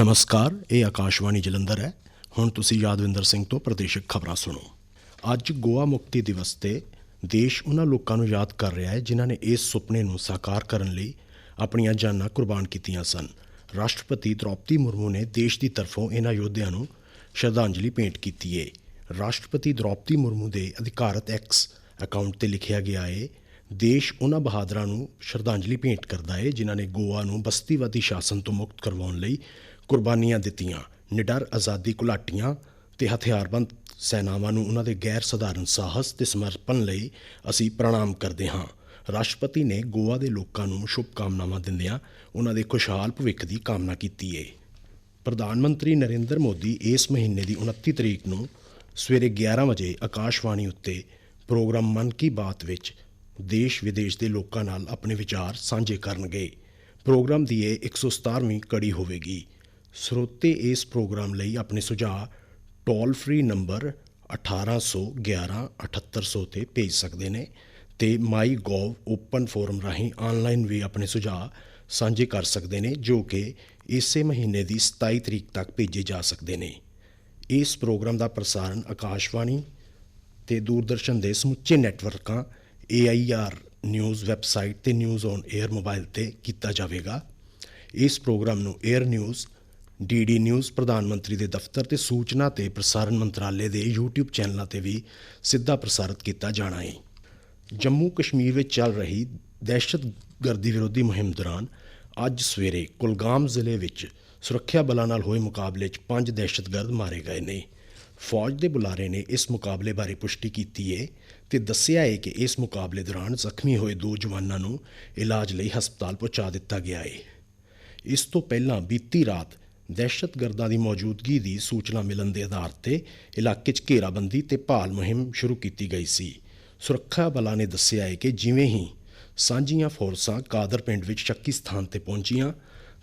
ਨਮਸਕਾਰ, ਇਹ ਆਕਾਸ਼ਵਾਣੀ ਜਲੰਧਰ ਹੈ। ਹੁਣ ਤੁਸੀਂ ਯਾਦਵਿੰਦਰ ਸਿੰਘ ਤੋਂ ਪ੍ਰਦੇਸ਼ਿਕ ਖਬਰਾਂ ਸੁਣੋ। ਅੱਜ ਗੋਆ ਮੁਕਤੀ ਦਿਵਸ ਤੇ ਦੇਸ਼ ਉਹਨਾਂ ਲੋਕਾਂ ਨੂੰ ਯਾਦ ਕਰ ਰਿਹਾ ਹੈ ਜਿਨ੍ਹਾਂ ਨੇ ਇਸ ਸੁਪਨੇ ਨੂੰ ਸਾਕਾਰ ਕਰਨ ਲਈ ਆਪਣੀਆਂ ਜਾਨਾਂ ਕੁਰਬਾਨ ਕੀਤੀਆਂ ਸਨ। ਰਾਸ਼ਟਰਪਤੀ ਦ੍ਰੌਪਦੀ ਮੁਰਮੂ ਨੇ ਦੇਸ਼ ਦੀ ਤਰਫੋਂ ਇਹਨਾਂ ਯੋਧਿਆਂ ਨੂੰ ਸ਼ਰਧਾਂਜਲੀ ਭੇਂਟ ਕੀਤੀ ਹੈ ਰਾਸ਼ਟਰਪਤੀ ਦ੍ਰੌਪਦੀ ਮੁਰਮੂ ਦੇ ਅਧਿਕਾਰਤ ਐਕਸ ਅਕਾਊਂਟ ਤੇ ਲਿਖਿਆ ਗਿਆ ਹੈ ਦੇਸ਼ ਉਹਨਾਂ ਬਹਾਦਰਾਂ ਨੂੰ ਸ਼ਰਧਾਂਜਲੀ ਭੇਂਟ ਕਰਦਾ ਹੈ ਜਿਨ੍ਹਾਂ ਨੇ ਗੋਆ ਨੂੰ ਬਸਤੀਵਾਦੀ ਸ਼ਾਸਨ ਤੋਂ ਮੁਕਤ ਕਰਵਾਉਣ ਲਈ ਕੁਰਬਾਨੀਆਂ ਦਿੱਤੀਆਂ, ਨਿਡਰ, ਆਜ਼ਾਦੀ ਘੁਲਾਟੀਆਂ ਤੇ ਹਥਿਆਰਬੰਦ ਸੈਨਾਵਾਂ ਨੂੰ ਉਹਨਾਂ ਦੇ ਗੈਰ ਸਧਾਰਨ ਸਾਹਸ ਤੇ ਸਮਰਪਣ ਲਈ ਅਸੀਂ ਪ੍ਰਣਾਮ ਕਰਦੇ ਹਾਂ। ਰਾਸ਼ਟਰਪਤੀ ਨੇ ਗੋਆ ਦੇ ਲੋਕਾਂ ਨੂੰ ਸ਼ੁਭ ਕਾਮਨਾਵਾਂ ਦਿੰਦਿਆਂ ਉਹਨਾਂ ਦੇ ਖੁਸ਼ਹਾਲ ਭਵਿੱਖ ਦੀ ਕਾਮਨਾ ਕੀਤੀ ਹੈ ਪ੍ਰਧਾਨ ਮੰਤਰੀ ਨਰਿੰਦਰ ਮੋਦੀ ਇਸ ਮਹੀਨੇ ਦੀ 29 ਤਰੀਕ ਨੂੰ ਸਵੇਰੇ 11 ਵਜੇ ਆਕਾਸ਼ਵਾਣੀ ਉੱਤੇ ਪ੍ਰੋਗਰਾਮ ਮਨ ਕੀ ਬਾਤ ਵਿੱਚ ਦੇਸ਼ ਵਿਦੇਸ਼ ਦੇ ਲੋਕਾਂ ਨਾਲ ਆਪਣੇ ਵਿਚਾਰ ਸਾਂਝੇ ਕਰਨਗੇ। ਪ੍ਰੋਗਰਾਮ ਦੀ ਇਹ 117ਵੀਂ ਕੜੀ ਹੋਵੇਗੀ। ਸਰੋਤੇ ਇਸ ਪ੍ਰੋਗਰਾਮ ਲਈ ਆਪਣੇ ਸੁਝਾਅ ਟੋਲ ਫ੍ਰੀ ਨੰਬਰ 1811 7800 ਤੇ ਭੇਜ ਸਕਦੇ ਨੇ ਤੇ ਮਾਈ ਗੋਵ ਓਪਨ ਫੋਰਮ ਰਾਹੀਂ ਆਨਲਾਈਨ ਵੀ ਆਪਣੇ ਸੁਝਾਅ ਸਾਂਝੇ ਕਰ ਸਕਦੇ ਨੇ, ਜੋ ਕਿ ਇਸੇ ਮਹੀਨੇ ਦੀ 27 ਤਰੀਕ ਤੱਕ ਭੇਜੇ ਜਾ ਸਕਦੇ ਨੇ। ਇਸ ਪ੍ਰੋਗਰਾਮ ਦਾ ਪ੍ਰਸਾਰਣ ਆਕਾਸ਼ਵਾਣੀ ਤੇ ਦੂਰਦਰਸ਼ਨ ਦੇ ਸਮੁੱਚੇ ਨੈਟਵਰਕਾਂ AIR ਨਿਊਜ਼ ਵੈਬਸਾਈਟ ਤੇ ਨਿਊਜ਼ ਔਨ 에ਅਰ ਮੋਬਾਈਲ ਤੇ ਕੀਤਾ ਜਾਵੇਗਾ। ਇਸ ਪ੍ਰੋਗਰਾਮ ਨੂੰ 에ਅਰ ਨਿਊਜ਼ ਡੀਡੀ ਨਿਊਜ਼ ਪ੍ਰਧਾਨ ਮੰਤਰੀ ਦੇ ਦਫ਼ਤਰ ਤੇ ਸੂਚਨਾ ਤੇ ਪ੍ਰਸਾਰਣ ਮੰਤਰਾਲੇ ਦੇ YouTube ਚੈਨਲਾਂ ਤੇ ਵੀ ਸਿੱਧਾ ਪ੍ਰਸਾਰਿਤ ਕੀਤਾ ਜਾਣਾ ਹੈ ਜੰਮੂ ਕਸ਼ਮੀਰ ਵਿੱਚ ਚੱਲ ਰਹੀ ਦਹਿਸ਼ਤਗਰਦੀ ਵਿਰੋਧੀ ਮੁਹਿੰਮ ਦੌਰਾਨ ਅੱਜ ਸਵੇਰੇ ਕੁਲਗਾਮ ਜ਼ਿਲ੍ਹੇ ਵਿੱਚ ਸੁਰੱਖਿਆ ਬਲਾਂ ਨਾਲ ਹੋਏ ਮੁਕਾਬਲੇ 'ਚ ਪੰਜ ਦਹਿਸ਼ਤਗਰਦ ਮਾਰੇ ਗਏ ਨੇ। ਫੌਜ ਦੇ ਬੁਲਾਰੇ ਨੇ ਇਸ ਮੁਕਾਬਲੇ ਬਾਰੇ ਪੁਸ਼ਟੀ ਕੀਤੀ ਹੈ ਤੇ ਦੱਸਿਆ ਹੈ ਕਿ ਇਸ ਮੁਕਾਬਲੇ ਦੌਰਾਨ ਜ਼ਖਮੀ ਹੋਏ ਦੋ ਜਵਾਨਾਂ ਨੂੰ ਇਲਾਜ ਲਈ ਹਸਪਤਾਲ ਪਹੁੰਚਾ ਦਿੱਤਾ ਗਿਆ ਹੈ ਇਸ ਤੋਂ ਪਹਿਲਾਂ ਬੀਤੀ ਰਾਤ ਦਹਿਸ਼ਤਗਰਦਾਂ ਦੀ ਮੌਜੂਦਗੀ ਦੀ ਸੂਚਨਾ ਮਿਲਣ ਦੇ ਆਧਾਰ ਤੇ ਇਲਾਕੇ 'ਚ ਘੇਰਾਬੰਦੀ ਤੇ ਭਾਲ ਮੁਹਿੰਮ ਸ਼ੁਰੂ ਕੀਤੀ ਗਈ ਸੀ। ਸੁਰੱਖਿਆ ਬਲਾਂ ਨੇ ਦੱਸਿਆ ਹੈ ਕਿ ਜਿਵੇਂ ਹੀ ਸਾਂਝੀਆਂ ਫੋਰਸਾਂ ਕਾਦਰ ਪਿੰਡ ਵਿੱਚ ਸ਼ੱਕੀ ਸਥਾਨ ਤੇ ਪਹੁੰਚੀਆਂ,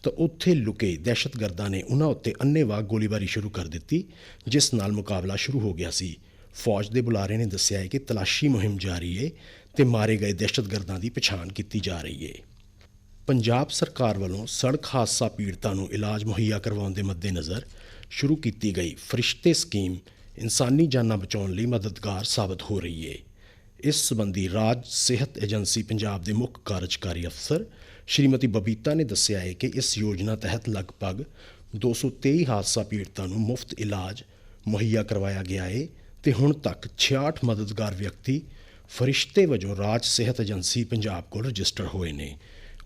ਤਾਂ ਉੱਥੇ ਲੁਕੇ ਦਹਿਸ਼ਤਗਰਦਾਂ ਨੇ ਉਹਨਾਂ ਉੱਤੇ ਅੰਨ੍ਹੇਵਾਹ ਗੋਲੀਬਾਰੀ ਸ਼ੁਰੂ ਕਰ ਦਿੱਤੀ, ਜਿਸ ਨਾਲ ਮੁਕਾਬਲਾ ਸ਼ੁਰੂ ਹੋ ਗਿਆ ਸੀ। ਫੌਜ ਦੇ ਬੁਲਾਰੇ ਨੇ ਦੱਸਿਆ ਹੈ ਕਿ ਤਲਾਸ਼ੀ ਮੁਹਿੰਮ ਜਾਰੀ ਹੈ ਤੇ ਮਾਰੇ ਗਏ ਦਹਿਸ਼ਤਗਰਦਾਂ ਦੀ ਪਛਾਣ ਕੀਤੀ ਜਾ ਰਹੀ ਹੈ। ਪੰਜਾਬ ਸਰਕਾਰ ਵੱਲੋਂ ਸੜਕ ਹਾਦਸਾ ਪੀੜਤਾਂ ਨੂੰ ਇਲਾਜ ਮੁਹੱਈਆ ਕਰਵਾਉਣ ਦੇ ਮੱਦੇਨਜ਼ਰ ਸ਼ੁਰੂ ਕੀਤੀ ਗਈ ਫਰਿਸ਼ਤੇ ਸਕੀਮ ਇਨਸਾਨੀ ਜਾਨਾਂ ਬਚਾਉਣ ਲਈ ਮਦਦਗਾਰ ਸਾਬਤ ਹੋ ਰਹੀ ਹੈ ਇਸ ਸੰਬੰਧੀ ਰਾਜ ਸਿਹਤ ਏਜੰਸੀ ਪੰਜਾਬ ਦੇ ਮੁੱਖ ਕਾਰਜਕਾਰੀ ਅਫਸਰ ਸ਼੍ਰੀਮਤੀ ਬਬੀਤਾ ਨੇ ਦੱਸਿਆ ਹੈ ਕਿ ਇਸ ਯੋਜਨਾ ਤਹਿਤ ਲਗਭਗ 223 ਹਾਦਸਾ ਪੀੜਤਾਂ ਨੂੰ ਮੁਫਤ ਇਲਾਜ ਮੁਹੱਈਆ ਕਰਵਾਇਆ ਗਿਆ ਹੈ ਤੇ ਹੁਣ ਤੱਕ 68 ਮਦਦਗਾਰ ਵਿਅਕਤੀ ਫਰਿਸ਼ਤੇ ਵਜੋਂ ਰਾਜ ਸਿਹਤ ਏਜੰਸੀ ਪੰਜਾਬ ਕੋਲ ਰਜਿਸਟਰ ਹੋਏ ਨੇ।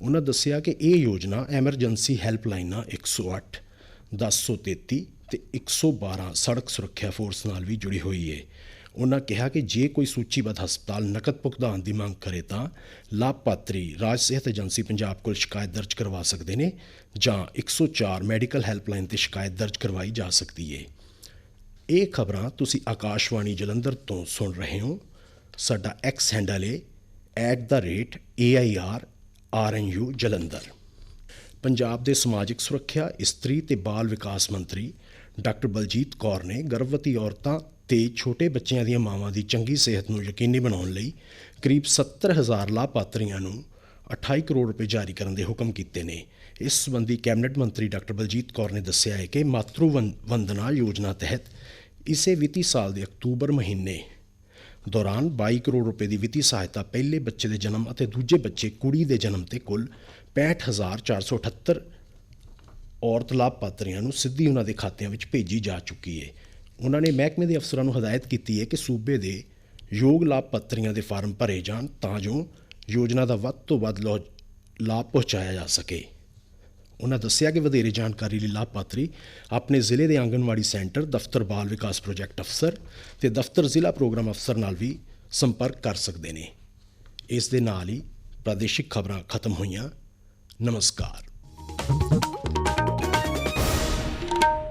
ਉਹਨਾਂ ਦੱਸਿਆ ਕਿ ਇਹ ਯੋਜਨਾ ਐਮਰਜੈਂਸੀ ਹੈਲਪਲਾਈਨਾਂ 108 1033 ਤੇ 112 ਸੜਕ ਸੁਰੱਖਿਆ ਫੋਰਸ ਨਾਲ ਵੀ ਜੁੜੀ ਹੋਈ ਹੈ ਉਹਨਾਂ ਕਿਹਾ ਕਿ ਜੇ ਕੋਈ ਸੂਚੀਬੱਧ ਹਸਪਤਾਲ ਨਕਦ ਭੁਗਤਾਨ ਦੀ ਮੰਗ ਕਰੇ ਤਾਂ ਲਾਭਪਾਤਰੀ ਰਾਜ ਸਿਹਤ ਏਜੰਸੀ ਪੰਜਾਬ ਕੋਲ ਸ਼ਿਕਾਇਤ ਦਰਜ ਕਰਵਾ ਸਕਦੇ ਨੇ ਜਾਂ 104 ਮੈਡੀਕਲ ਹੈਲਪਲਾਈਨ ਤੇ ਸ਼ਿਕਾਇਤ ਦਰਜ ਕਰਵਾਈ ਜਾ ਸਕਦੀ ਹੈ ਇਹ ਖਬਰਾਂ ਤੁਸੀਂ ਆਕਾਸ਼ਵਾਣੀ ਜਲੰਧਰ ਤੋਂ ਸੁਣ ਰਹੇ ਹੋ। ਸਾਡਾ ਐਕਸ ਹੈਂਡਲ ਹੈ @air_rnu ਜਲੰਧਰ। ਪੰਜਾਬ ਦੇ ਸਮਾਜਿਕ ਸੁਰੱਖਿਆ, ਇਸਤਰੀ ਤੇ ਬਾਲ ਵਿਕਾਸ ਮੰਤਰੀ ਡਾਕਟਰ ਬਲਜੀਤ ਕੌਰ ਨੇ ਗਰਭਵਤੀ ਔਰਤਾਂ ਤੇ ਛੋਟੇ ਬੱਚਿਆਂ ਦੀਆਂ ਮਾਵਾਂ ਦੀ ਚੰਗੀ ਸਿਹਤ ਨੂੰ ਯਕੀਨੀ ਬਣਾਉਣ ਲਈ ਕਰੀਬ 70000 ਲਾਭਪਾਤਰੀਆਂ ਨੂੰ 28 ਕਰੋੜ ਰੁਪਏ ਜਾਰੀ ਕਰਨ ਦੇ ਹੁਕਮ ਕੀਤੇ ਨੇ। ਇਸ ਸੰਬੰਧੀ ਕੈਬਨਿਟ ਮੰਤਰੀ ਡਾਕਟਰ ਬਲਜੀਤ ਕੌਰ ਨੇ ਦੱਸਿਆ ਹੈ ਕਿ ਮਾਤਰੂ ਵੰ- ਵੰਦਨਾ ਯੋਜਨਾ ਤਹਿਤ ਇਸੇ ਵਿੱਤੀ ਸਾਲ ਦੇ ਅਕਤੂਬਰ ਮਹੀਨੇ ਦੌਰਾਨ 22 ਕਰੋੜ ਰੁਪਏ ਦੀ ਵਿੱਤੀ ਸਹਾਇਤਾ ਪਹਿਲੇ ਬੱਚੇ ਦੇ ਜਨਮ ਅਤੇ ਦੂਜੇ ਬੱਚੇ ਕੁੜੀ ਦੇ ਜਨਮ ਤੇ ਕੁੱਲ 65478 ਔਰਤ ਲਾਭਪਾਤਰੀਆਂ ਨੂੰ ਸਿੱਧੀ ਉਹਨਾਂ ਦੇ ਖਾਤਿਆਂ ਵਿੱਚ ਭੇਜੀ ਜਾ ਚੁੱਕੀ ਹੈ ਉਹਨਾਂ ਨੇ ਮਹਿਕਮੇ ਦੇ ਅਫਸਰਾਂ ਨੂੰ ਹਦਾਇਤ ਕੀਤੀ ਹੈ ਕਿ ਸੂਬੇ ਦੇ ਯੋਗ ਲਾਭਪਾਤਰੀਆਂ ਦੇ ਫਾਰਮ ਭਰੇ ਜਾਣ ਤਾਂ ਜੋ ਯੋਜਨਾ ਦਾ ਵੱਧ ਤੋਂ ਵੱਧ ਲੋ- ਲਾਭ ਪਹੁੰਚਾਇਆ ਜਾ ਸਕੇ। ਉਹਨਾਂ ਦੱਸਿਆ ਕਿ ਵਧੇਰੇ ਜਾਣਕਾਰੀ ਲਈ ਲਾਭਪਾਤਰੀ ਆਪਣੇ ਜ਼ਿਲ੍ਹੇ ਦੇ ਆਂਗਣਵਾੜੀ ਸੈਂਟਰ ਦਫ਼ਤਰ ਬਾਲ ਵਿਕਾਸ ਪ੍ਰੋਜੈਕਟ ਅਫਸਰ ਤੇ ਦਫ਼ਤਰ ਜ਼ਿਲ੍ਹਾ ਪ੍ਰੋਗਰਾਮ ਅਫਸਰ ਨਾਲ ਵੀ ਸੰਪਰਕ ਕਰ ਸਕਦੇ ਨੇ। ਇਸ ਦੇ ਨਾਲ ਹੀ ਪ੍ਰਾਦੇਸ਼ਿਕ ਖਬਰਾਂ ਖਤਮ ਹੋਈਆਂ। ਨਮਸਕਾਰ।